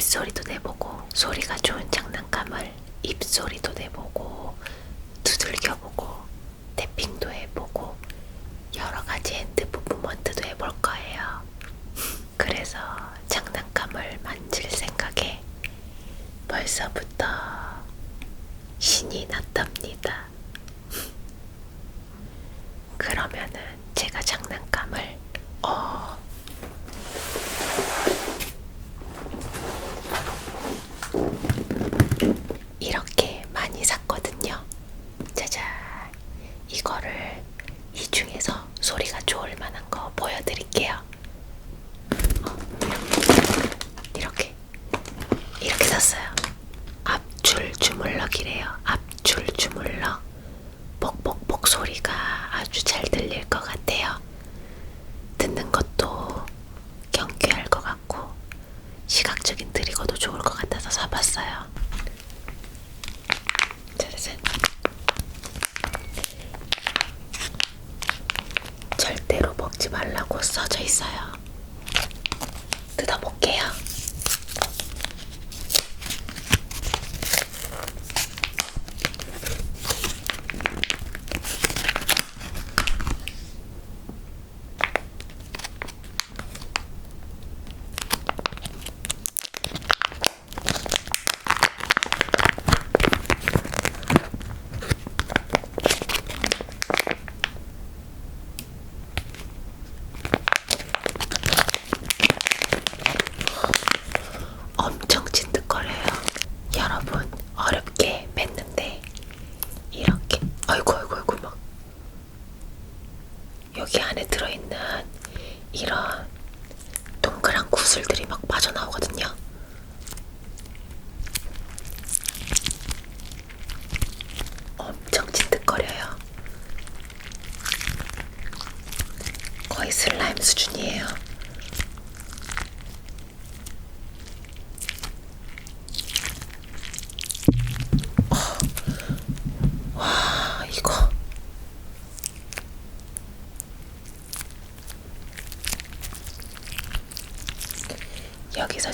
입소리도 내보고 소리가 좋은 장난감을 입소리도 내보고 두들겨보고 있었어요. 앞줄 주물럭이래요. 앞줄 주물럭.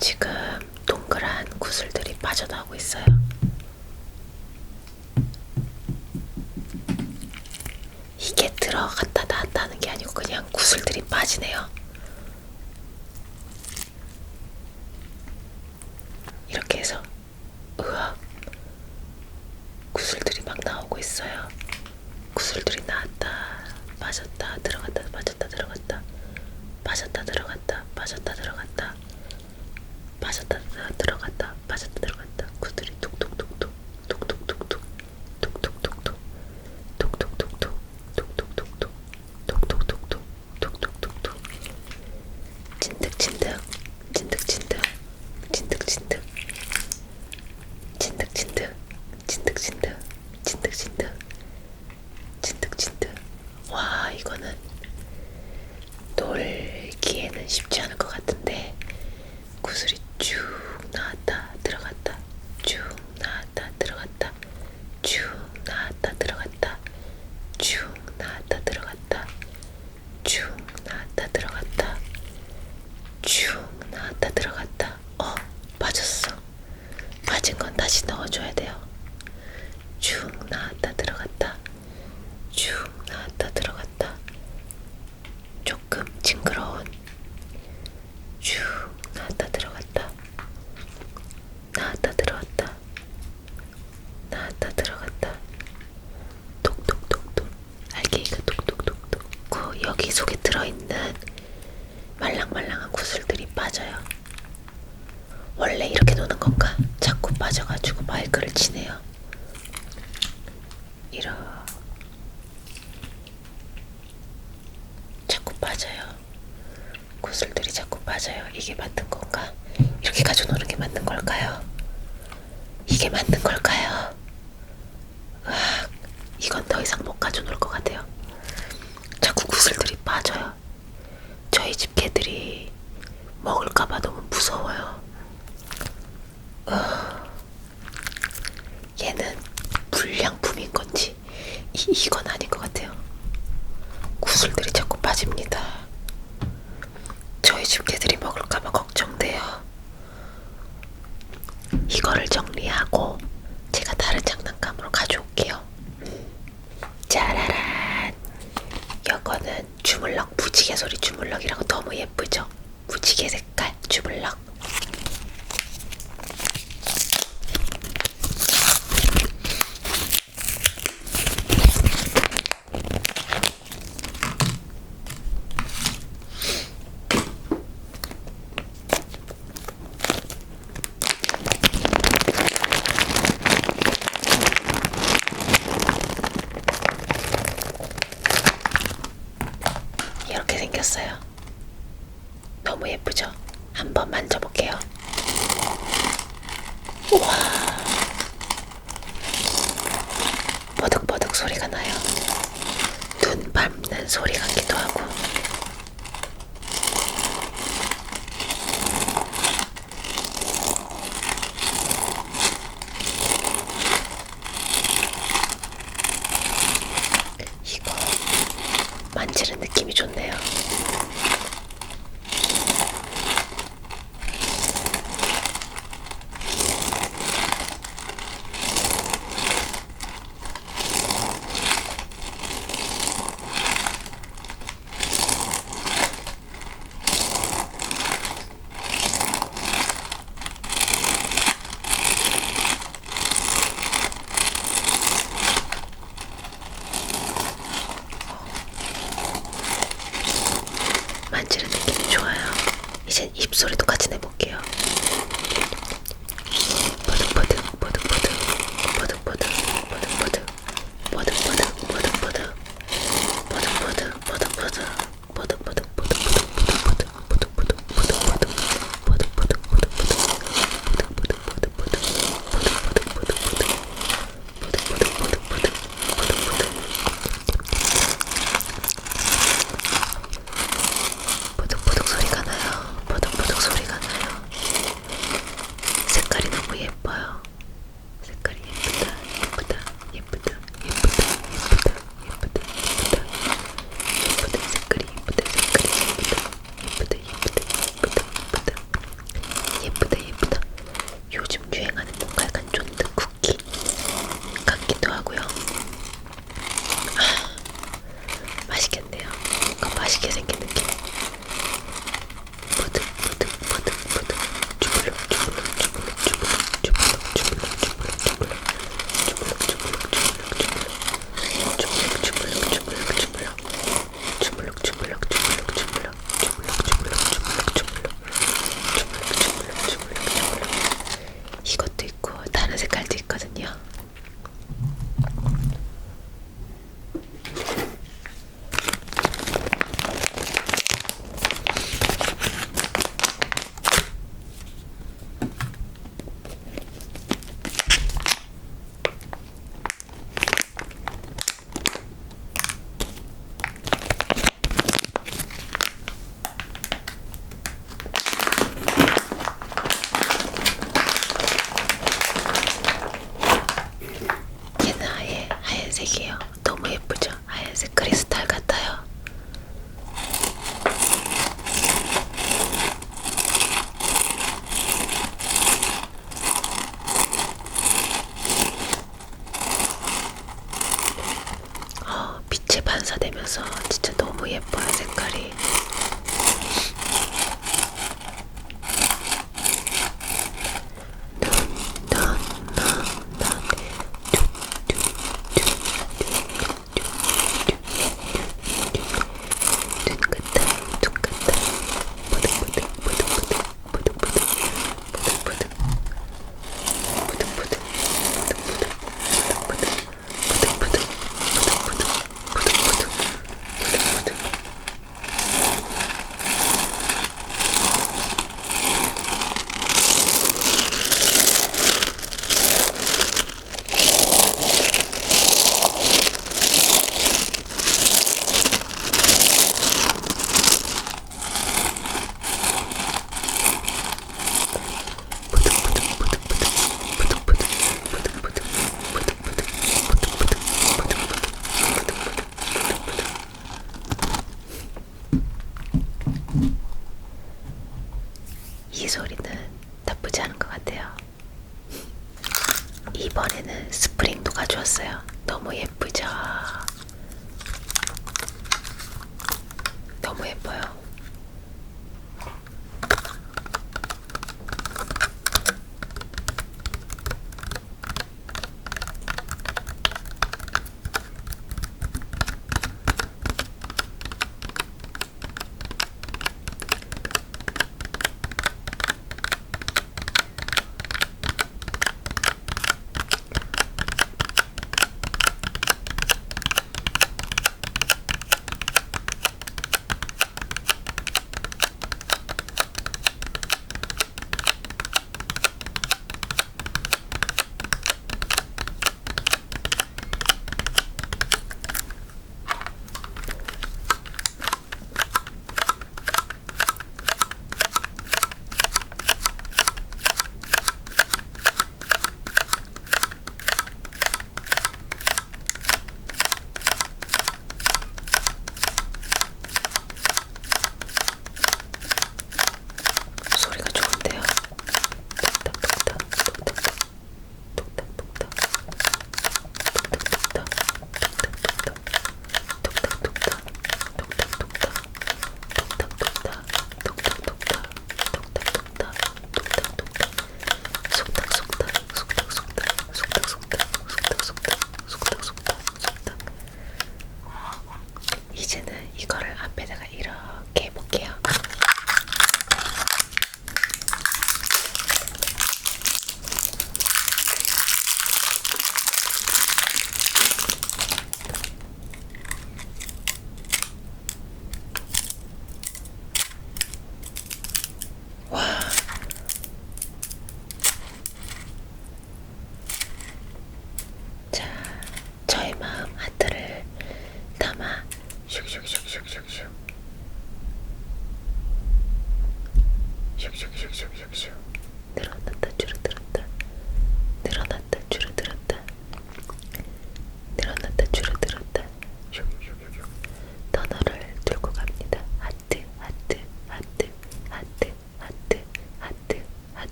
지금 동그란 구슬들이 빠져나오고 있어요. 이게 들어갔다 나왔다는 게 아니고 그냥 구슬들이 빠지네요. 하셨다 들어갔다 빠졌다. 나왔다 들어갔다. 어 빠졌어. 빠진 건 다시 넣어줘야 돼요. 쭉 나왔다. 건가? 이렇게 가지고 노는 게 맞는 걸까요? 이게 맞는 걸까요? 으악, 이건 더 이상 못 가지고 놀 것 같아요. 자꾸 구슬들이 빠져요. 저희 집 개들이 먹을까봐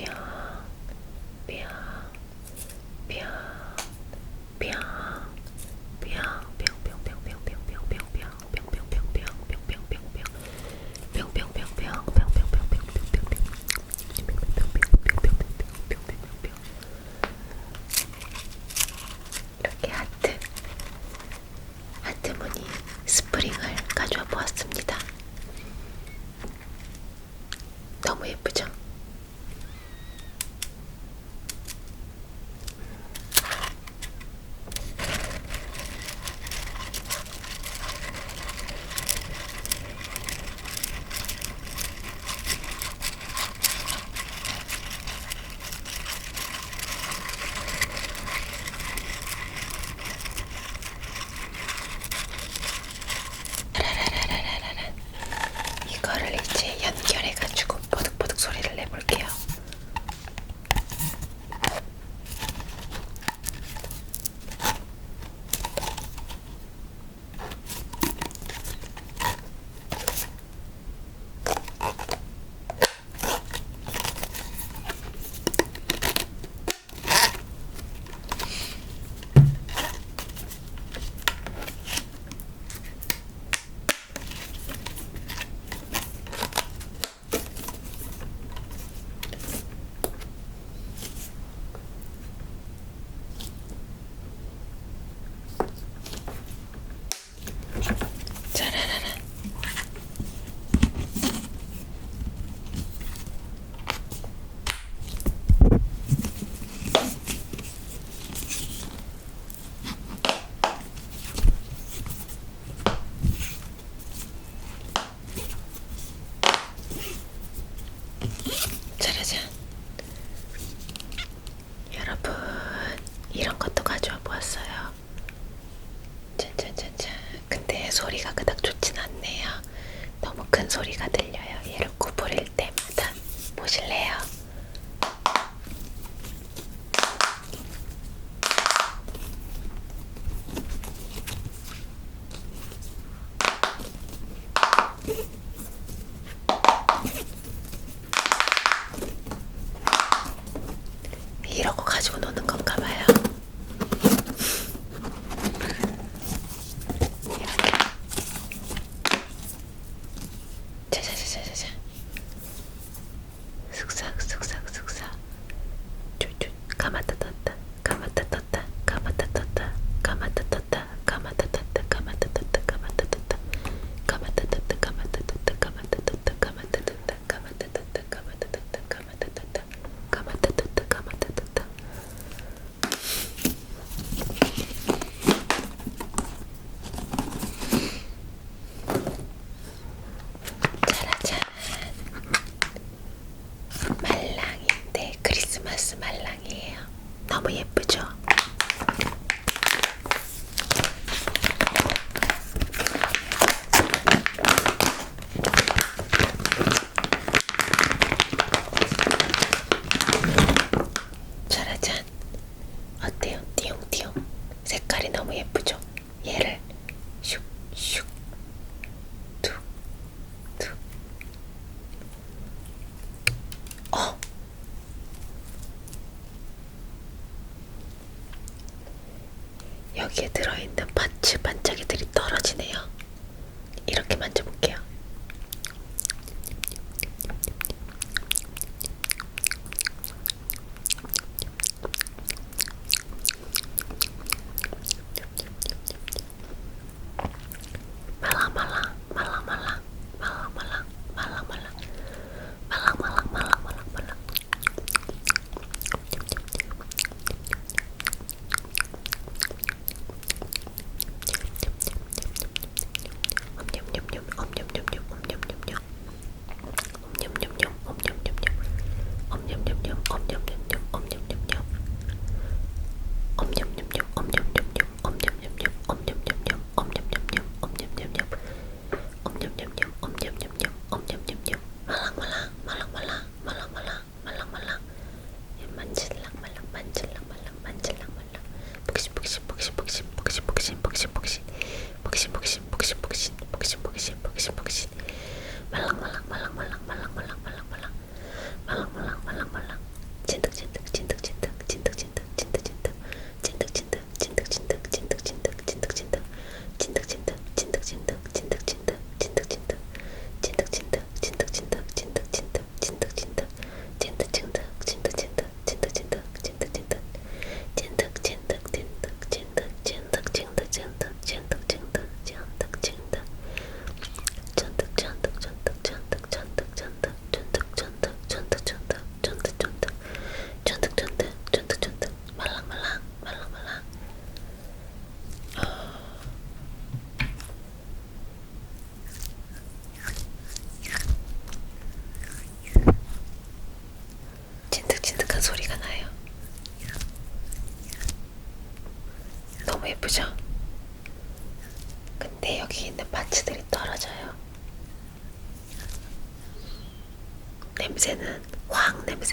beyond. 보실래요? 여기에 들어있는 파츠 반짝이들이 떨어지네요. 이렇게 만져볼게요.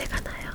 냄새가 나요.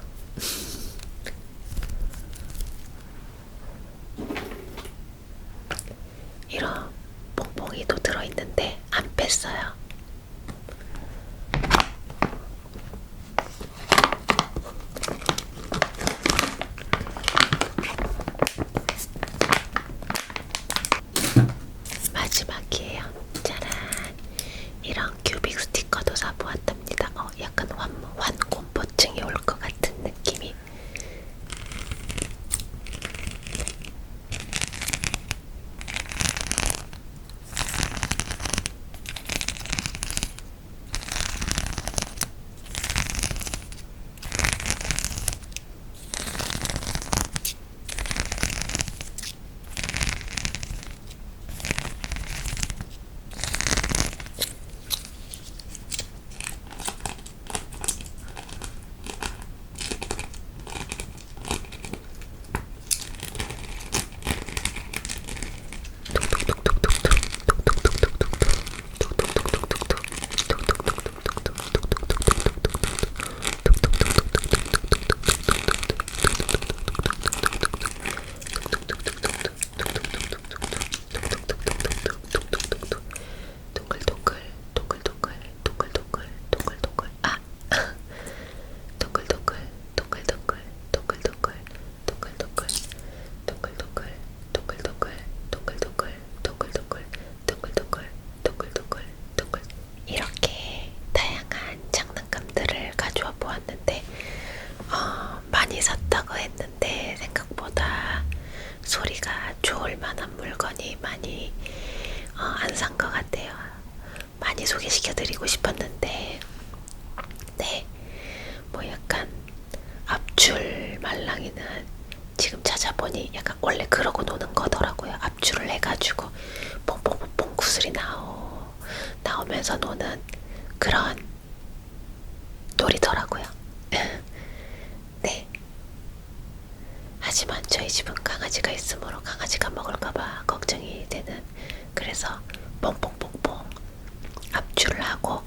하지만 저희 집은 강아지가 있으므로 강아지가 먹을까봐 걱정이 되는. 그래서 뽕뽕뽕뽕 압출을 하고